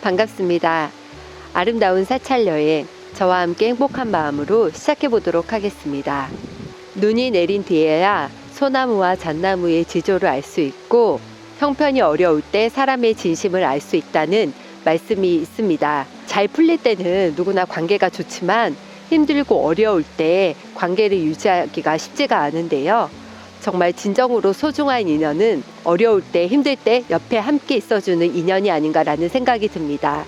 반갑습니다. 아름다운 사찰 여행, 저와 함께 행복한 마음으로 시작해 보도록 하겠습니다. 눈이 내린 뒤에야 소나무와 잣나무의 지조를 알 수 있고 형편이 어려울 때 사람의 진심을 알 수 있다는 말씀이 있습니다. 잘 풀릴 때는 누구나 관계가 좋지만 힘들고 어려울 때 관계를 유지하기가 쉽지가 않은데요. 정말 진정으로 소중한 인연은 어려울 때 힘들 때 옆에 함께 있어주는 인연이 아닌가라는 생각이 듭니다.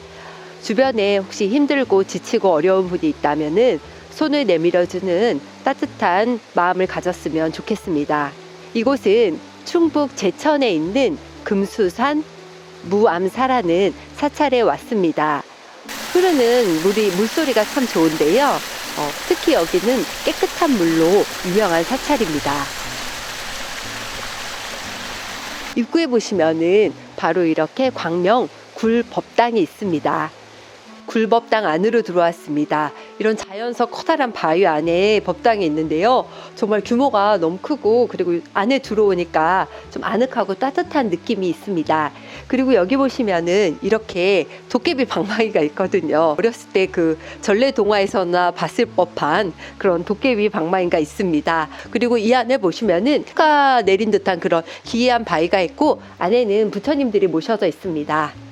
주변에 혹시 힘들고 지치고 어려운 분이 있다면은 손을 내밀어주는 따뜻한 마음을 가졌으면 좋겠습니다. 이곳은 충북 제천에 있는 금수산 무암사라는 사찰에 왔습니다. 흐르는 물이 물소리가 참 좋은데요. 어, 특히 여기는 깨끗한 물로 유명한 사찰입니다. 입구에 보시면은 바로 이렇게 광명 굴법당이 있습니다. 굴법당 안으로 들어왔습니다. 이런 자연석 커다란 바위 안에 법당이 있는데요. 정말 규모가 너무 크고 그리고 안에 들어오니까 좀 아늑하고 따뜻한 느낌이 있습니다. 그리고 여기 보시면은 이렇게 도깨비 방망이가 있거든요. 어렸을 때 그 전래 동화에서나 봤을 법한 그런 도깨비 방망이가 있습니다. 그리고 이 안에 보시면은 해가 내린 듯한 그런 기이한 바위가 있고 안에는 부처님들이 모셔져 있습니다.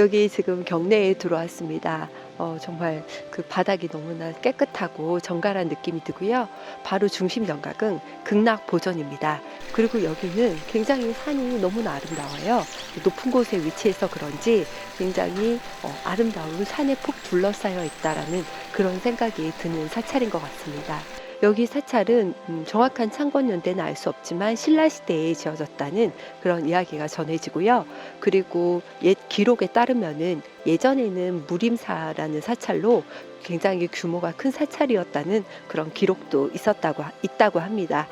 여기 지금 경내에 들어왔습니다. 어, 정말 그 바닥이 너무나 깨끗하고 정갈한 느낌이 들고요. 바로 중심 정각은 극락 보전입니다. 그리고 여기는 굉장히 산이 너무나 아름다워요. 높은 곳에 위치해서 그런지 굉장히 어, 아름다운 산에 푹 둘러싸여 있다라는 그런 생각이 드는 사찰인 것 같습니다. 여기 사찰은 음, 정확한 창건 연대는 알 수 없지만 신라 시대에 지어졌다는 그런 이야기가 전해지고요. 그리고 옛 기록에 따르면은 예전에는 무림사라는 사찰로 굉장히 규모가 큰 사찰이었다는 그런 기록도 있었다고 하- 있다고 합니다.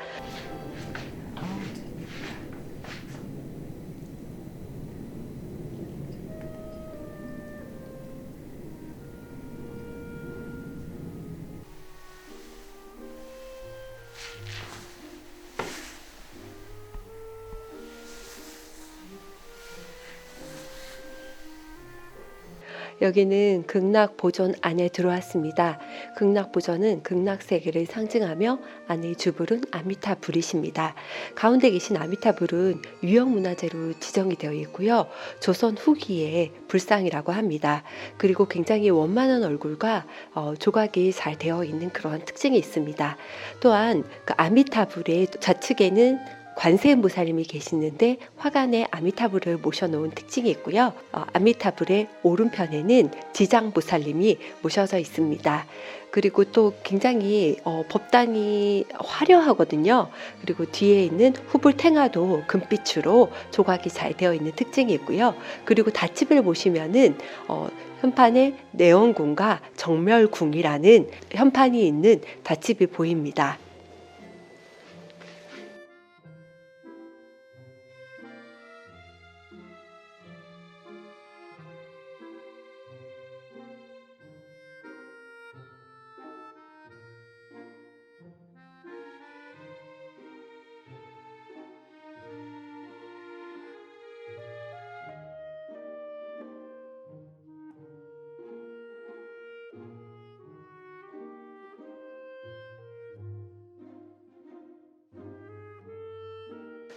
여기는 극락 보존 안에 들어왔습니다. 극락 보존은 극락 세계를 상징하며 안의 주불은 아미타 불이십니다. 가운데 계신 아미타 불은 유형 문화재로 지정이 되어 있고요. 조선 후기의 불상이라고 합니다. 그리고 굉장히 원만한 얼굴과 어, 조각이 잘 되어 있는 그런 특징이 있습니다. 또한 그 아미타 불의 좌측에는 관세음보살님이 계시는데 화관에 아미타불을 모셔놓은 특징이 있고요. 어, 아미타불의 오른편에는 지장보살님이 모셔져 있습니다. 그리고 또 굉장히 어, 법당이 화려하거든요. 그리고 뒤에 있는 후불탱화도 금빛으로 조각이 잘 되어 있는 특징이 있고요. 그리고 닷집을 보시면은 어, 현판에 내원궁과 정멸궁이라는 현판이 있는 닷집이 보입니다.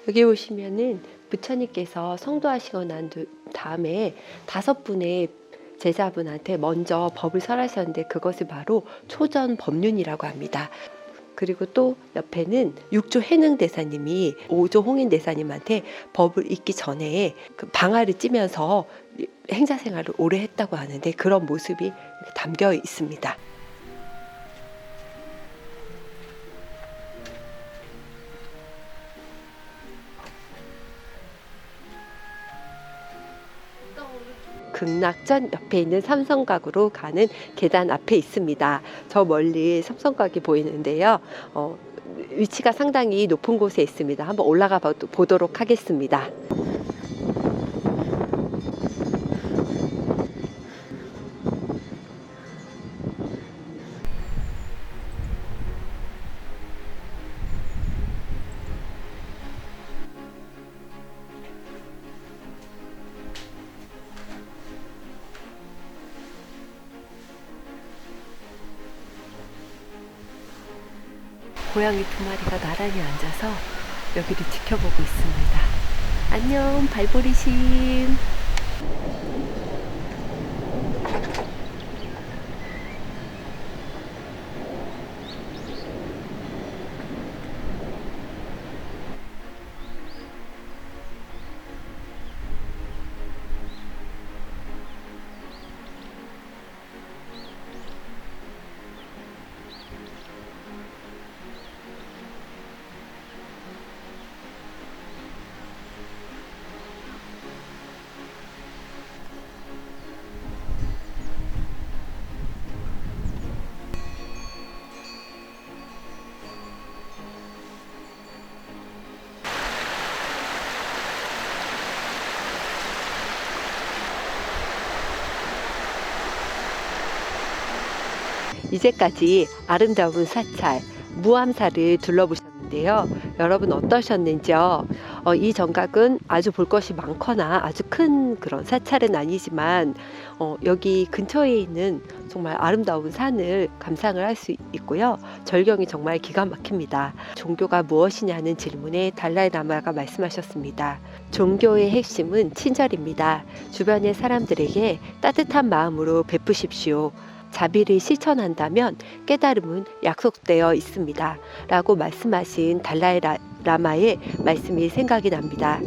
여기 보시면은 부처님께서 성도하시고 난 두- 다음에 다섯 분의 제자분한테 먼저 법을 설하셨는데 그것이 바로 초전 법륜이라고 합니다. 그리고 또 옆에는 육조 해능 대사님이 오조 홍인 대사님한테 법을 읽기 전에 그 방아를 찌면서 행자 생활을 오래 했다고 하는데 그런 모습이 담겨 있습니다. 극락전 옆에 있는 삼성각으로 가는 계단 앞에 있습니다. 저 멀리 삼성각이 보이는데요. 어, 위치가 상당히 높은 곳에 있습니다. 한번 올라가 봐- 보도록 하겠습니다. 고양이 두 마리가 나란히 앉아서 여기를 지켜보고 있습니다. 안녕, 발보리심. 이제까지 아름다운 사찰, 무암사를 둘러보셨는데요. 여러분 어떠셨는지요? 어, 이 정각은 아주 볼 것이 많거나 아주 큰 그런 사찰은 아니지만 어, 여기 근처에 있는 정말 아름다운 산을 감상을 할 수 있고요. 절경이 정말 기가 막힙니다. 종교가 무엇이냐는 질문에 달라이라마가 말씀하셨습니다. 종교의 핵심은 친절입니다. 주변의 사람들에게 따뜻한 마음으로 베푸십시오. 자비를 실천한다면 깨달음은 약속되어 있습니다. 라고 말씀하신 달라이 라- 라마의 말씀이 생각이 납니다.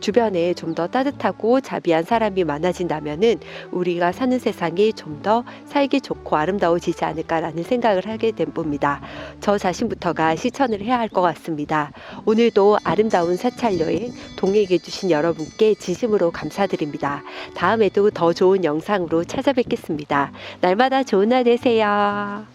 주변에 좀 더 따뜻하고 자비한 사람이 많아진다면은 우리가 사는 세상이 좀 더 살기 좋고 아름다워지지 않을까라는 생각을 하게 된 봅니다. 저 자신부터가 실천을 해야 할 것 같습니다. 오늘도 아름다운 사찰 여행 동행해 주신 여러분께 진심으로 감사드립니다. 다음에도 더 좋은 영상으로 찾아뵙겠습니다. 날마다 좋은 날 되세요.